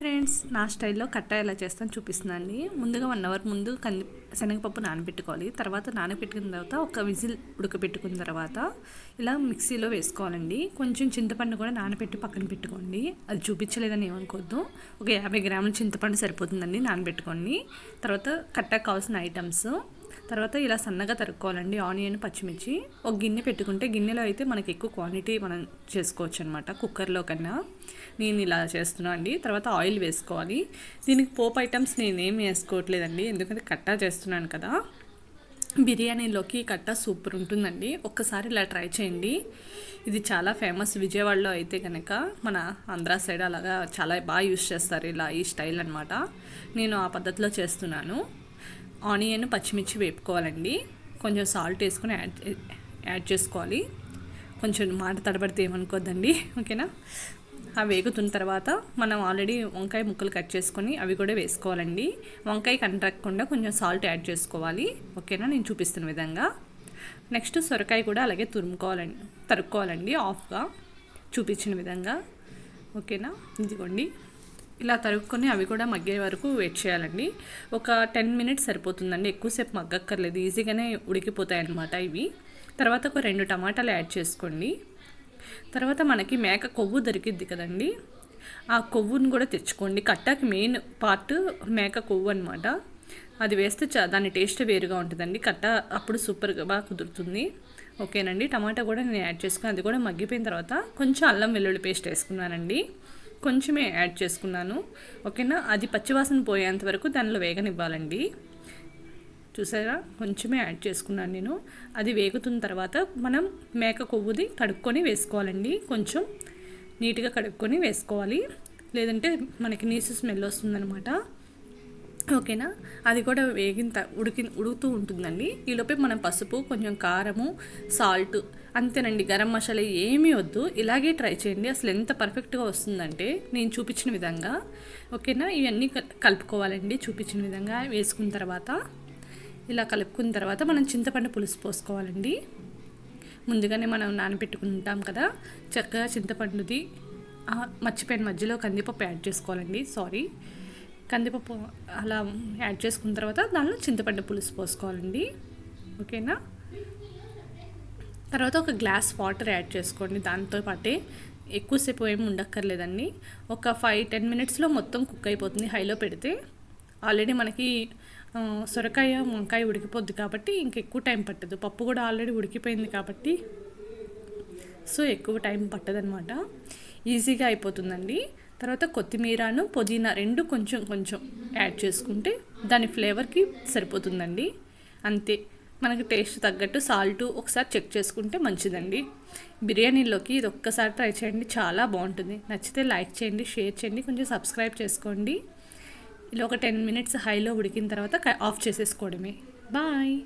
Friends నా స్టైల్లో కట్ట ఎలా చేస్తాను చూపిస్తున్నాను. ముందుగా వన్ అవర్ ముందు కంది శనగపప్పు నానబెట్టుకోవాలి. తర్వాత నానబెట్టుకున్న తర్వాత ఒక విజిల్ ఉడకబెట్టుకున్న తర్వాత ఇలా మిక్సీలో వేసుకోవాలండి. కొంచెం చింతపండు కూడా నానబెట్టి పక్కన పెట్టుకోండి. అది చూపించలేదని ఏమనుకోవద్దు ఒక యాభై గ్రాముల చింతపండు సరిపోతుందండి నానబెట్టుకోండి తర్వాత కట్టకు కావాల్సిన ఐటమ్స్ తర్వాత ఇలా సన్నగా తరుక్కోవాలండి ఆనియన్ పచ్చిమిర్చి. ఒక గిన్నె పెట్టుకుంటే గిన్నెలో అయితే మనకి ఎక్కువ క్వాంటిటీ మనం చేసుకోవచ్చు అనమాట కుక్కర్లో కన్నా. నేను ఇలా చేస్తున్నాను అండి. తర్వాత ఆయిల్ వేసుకోవాలి. దీనికి పోప్ ఐటమ్స్ నేనేం వేసుకోవట్లేదండి ఎందుకంటే కట్టా చేస్తున్నాను కదా. బిర్యానీలోకి కట్ట సూపర్ ఉంటుందండి. ఒక్కసారి ఇలా ట్రై చేయండి. ఇది చాలా ఫేమస్ విజయవాడలో అయితే కనుక మన ఆంధ్ర సైడ్ అలాగా చాలా బాగా యూస్ చేస్తారు ఇలా ఈ స్టైల్ అనమాట నేను ఆ పద్ధతిలో చేస్తున్నాను. ఆనియన్ పచ్చిమిర్చి వేపుకోవాలండి. కొంచెం సాల్ట్ వేసుకొని యాడ్ యాడ్ చేసుకోవాలి. కొంచెం మాట తడబడితే ఏమనుకోద్దండి. ఓకేనా? అవి వేగుతున్న తర్వాత మనం ఆల్రెడీ వంకాయ ముక్కలు కట్ చేసుకొని అవి కూడా వేసుకోవాలండి. వంకాయ కంటరకుండా కొంచెం సాల్ట్ యాడ్ చేసుకోవాలి. ఓకేనా? నేను చూపిస్తున్న విధంగా. నెక్స్ట్ సొరకాయ కూడా అలాగే తురుముకోవాలండి తరుక్కోవాలండి. ఆఫ్గా చూపించిన విధంగా. ఓకేనా? ఇదిగోండి. ఇలా తరుక్కొని అవి కూడా మగ్గే వరకు వెయిట్ చేయాలండి. ఒక టెన్ మినిట్స్ సరిపోతుందండి. ఎక్కువసేపు మగ్గక్కర్లేదు. ఈజీగానే ఉడికిపోతాయి అన్నమాట ఇవి. తర్వాత ఒక రెండు టమాటాలు యాడ్ చేసుకోండి. తర్వాత మనకి మేక కొవ్వు దొరికిద్ది కదండి. ఆ కొవ్వుని కూడా తెచ్చుకోండి. కట్టాకి మెయిన్ పార్ట్ మేక కొవ్వు అనమాట అది వేస్తే చా దాని టేస్ట్ వేరుగా ఉంటుందండి. కట్ట అప్పుడు సూపర్గా బాగా కుదురుతుంది. ఓకేనండి. టమాటా కూడా నేను యాడ్ చేసుకుని అది కూడా మగ్గిపోయిన తర్వాత కొంచెం అల్లం వెల్లుల్లి పేస్ట్ వేసుకున్నానండి. కొంచెమే యాడ్ చేసుకున్నాను. ఓకేనా? అది పచ్చివాసన పోయేంత వరకు దానిలో వేగనివ్వాలండి. చూసారా? కొంచెమే యాడ్ చేసుకున్నాను నేను. అది వేగుతున్న తర్వాత మనం మేక కొవ్వుది కడుక్కొని వేసుకోవాలండి. కొంచెం నీట్గా కడుక్కొని వేసుకోవాలి. లేదంటే మనకి నీసు స్మెల్ వస్తుందనమాట ఓకేనా? అది కూడా వేగిన ఉడికి ఉడుకుతూ ఉంటుందండి. ఈలోపే మనం పసుపు కొంచెం కారము సాల్ట్ అంతేనండి గరం మసాలా ఏమీ వద్దు. ఇలాగే ట్రై చేయండి. అసలు ఎంత పర్ఫెక్ట్గా వస్తుందంటే నేను చూపించిన విధంగా. ఓకేనా? ఇవన్నీ కలుపుకోవాలండి చూపించిన విధంగా వేసుకున్న తర్వాత. ఇలా కలుపుకున్న తర్వాత మనం చింతపండు పులుసు పోసుకోవాలండి. ముందుగానే మనం నానబెట్టుకుంటాం కదా. చక్కగా చింతపండుది మర్చిపోయిన. మధ్యలో కందిపప్పు యాడ్ చేసుకోవాలండి. సారీ. కందిపప్పు అలా యాడ్ చేసుకున్న తర్వాత దానిలో చింతపండు పులుసు పోసుకోవాలండి. ఓకేనా? తర్వాత ఒక గ్లాస్ వాటర్ యాడ్ చేసుకోండి. దాంతో పాటే ఎక్కువసేపు ఏమి ఉండక్కర్లేదండి. ఒక ఫైవ్ టెన్ మినిట్స్లో మొత్తం కుక్ అయిపోతుంది. హైలో పెడితే ఆల్రెడీ మనకి సొరకాయ వంకాయ ఉడికిపోద్ది కాబట్టి ఇంకెక్కువ టైం పట్టదు. పప్పు కూడా ఆల్రెడీ ఉడికిపోయింది కాబట్టి సో ఎక్కువ టైం పట్టదనమాట ఈజీగా అయిపోతుందండి. తర్వాత కొత్తిమీరను పుదీనా రెండు కొంచెం కొంచెం యాడ్ చేసుకుంటే దాని ఫ్లేవర్కి సరిపోతుందండి. అంతే. మనకి టేస్ట్ తగ్గట్టు సాల్ట్ ఒకసారి చెక్ చేసుకుంటే మంచిదండి. బిర్యానీలోకి ఇది ఒక్కసారి ట్రై చేయండి చాలా బాగుంటుంది. నచ్చితే లైక్ చేయండి షేర్ చేయండి కొంచెం సబ్స్క్రైబ్ చేసుకోండి. ఇలా ఒక టెన్ మినిట్స్ హైలో ఉడికిన తర్వాత ఆఫ్ చేసేసుకోవడమే. బాయ్!